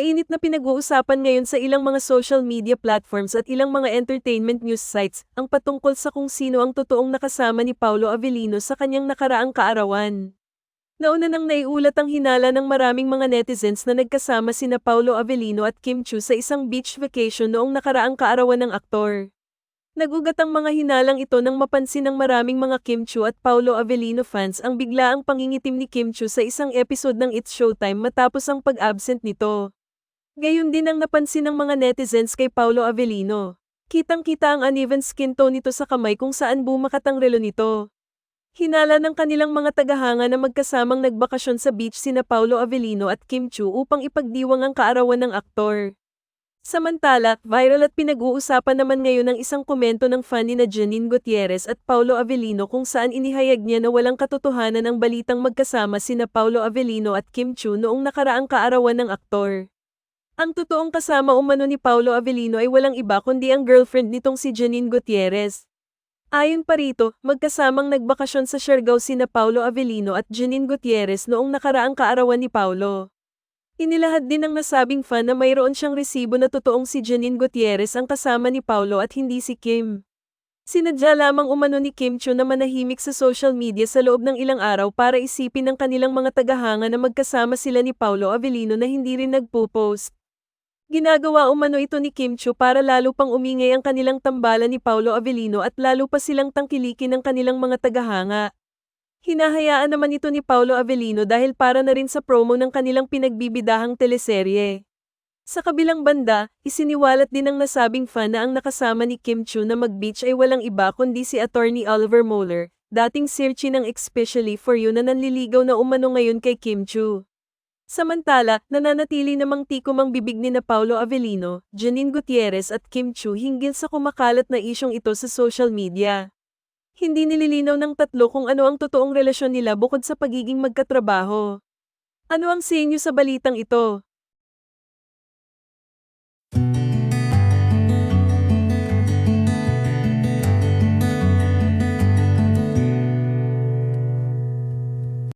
Mainit na pinag-uusapan ngayon sa ilang mga social media platforms at ilang mga entertainment news sites ang patungkol sa kung sino ang totoong nakasama ni Paulo Avellino sa kanyang nakaraang kaarawan. Nauna nang naiulat ang hinala ng maraming mga netizens na nagkasama sina Paulo Avellino at Kim Chu sa isang beach vacation noong nakaraang kaarawan ng aktor. Nagugat ang mga hinalang ito nang mapansin ng maraming mga Kim Chu at Paulo Avellino fans ang biglaang pangingitim ni Kim Chu sa isang episode ng It's Showtime matapos ang pag-absent nito. Gayon din ang napansin ng mga netizens kay Paulo Avellino. Kitang-kita ang uneven skin tone nito sa kamay kung saan bumakat ang relo nito. Hinala ng kanilang mga tagahanga na magkasamang nagbakasyon sa beach sina Paulo Avellino at Kim Chu upang ipagdiwang ang kaarawan ng aktor. Samantala, viral at pinag-uusapan naman ngayon ang isang komento ng fan ni na Janine Gutierrez at Paulo Avellino kung saan inihayag niya na walang katotohanan ang balitang magkasama sina Paulo Avellino at Kim Chu noong nakaraang kaarawan ng aktor. Ang totoong kasama umano ni Paulo Avellino ay walang iba kundi ang girlfriend nitong si Janine Gutierrez. Ayon pa rito, magkasamang nagbakasyon sa Siargao sina Paulo Avellino at Janine Gutierrez noong nakaraang kaarawan ni Paulo. Inilahad din ng nasabing fan na mayroon siyang resibo na totoong si Janine Gutierrez ang kasama ni Paulo at hindi si Kim. Sinadya lamang umano ni Kim Cho na manahimik sa social media sa loob ng ilang araw para isipin ng kanilang mga tagahanga na magkasama sila ni Paulo Avellino na hindi rin nagpo-post. Ginagawa umano ito ni Kim Chu para lalo pang umingay ang kanilang tambalan ni Paulo Avellino at lalo pa silang tangkilikin ng kanilang mga tagahanga. Hinahayaan naman ito ni Paulo Avellino dahil para na rin sa promo ng kanilang pinagbibidahang teleserye. Sa kabilang banda, isiniwalat din ng nasabing fan na ang nakasama ni Kim Chu na mag-beach ay walang iba kundi si attorney Oliver Moeller, dating sirchi ng Especially for You na nanliligaw na umano ngayon kay Kim Chu. Samantala, nananatili namang tikom ang bibig ni na Paulo Avellino, Janine Gutierrez at Kim Chu hinggil sa kumakalat na isyong ito sa social media. Hindi nililinaw ng tatlo kung ano ang totoong relasyon nila bukod sa pagiging magkatrabaho. Ano ang sa inyo sa balitang ito?